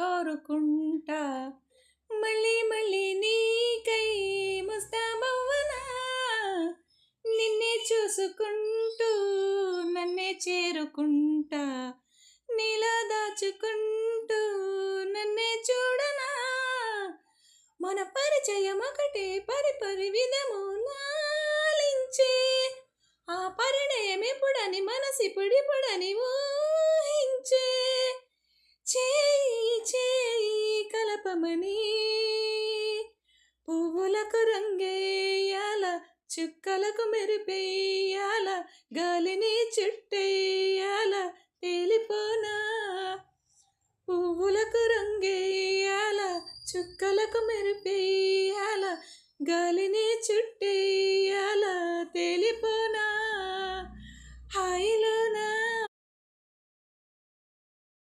కోరుకుంటా. మళ్ళీ మళ్ళీ నీకై ముస్తామవ్వనా నిన్నే చూసుకుంటూ నన్నే చేరుకుంటా. నీలా దాచుకుంటూ నన్నే చూడనా? మన పరిచయం ఒకటే పరి పరి విధము లాలించే ఆ పరిణయం ఎప్పుడని మనసిప్పుడిప్పుడని ఓ కలపమని పువ్వులకు రంగేయాల చుక్కలకు మెరిపేయాల గాలిని చుట్టేయాల తేలిపోనా. పువ్వులకు రంగేయాల చుక్కలకు మెరిపేయాల గాలిని చుట్టేయాల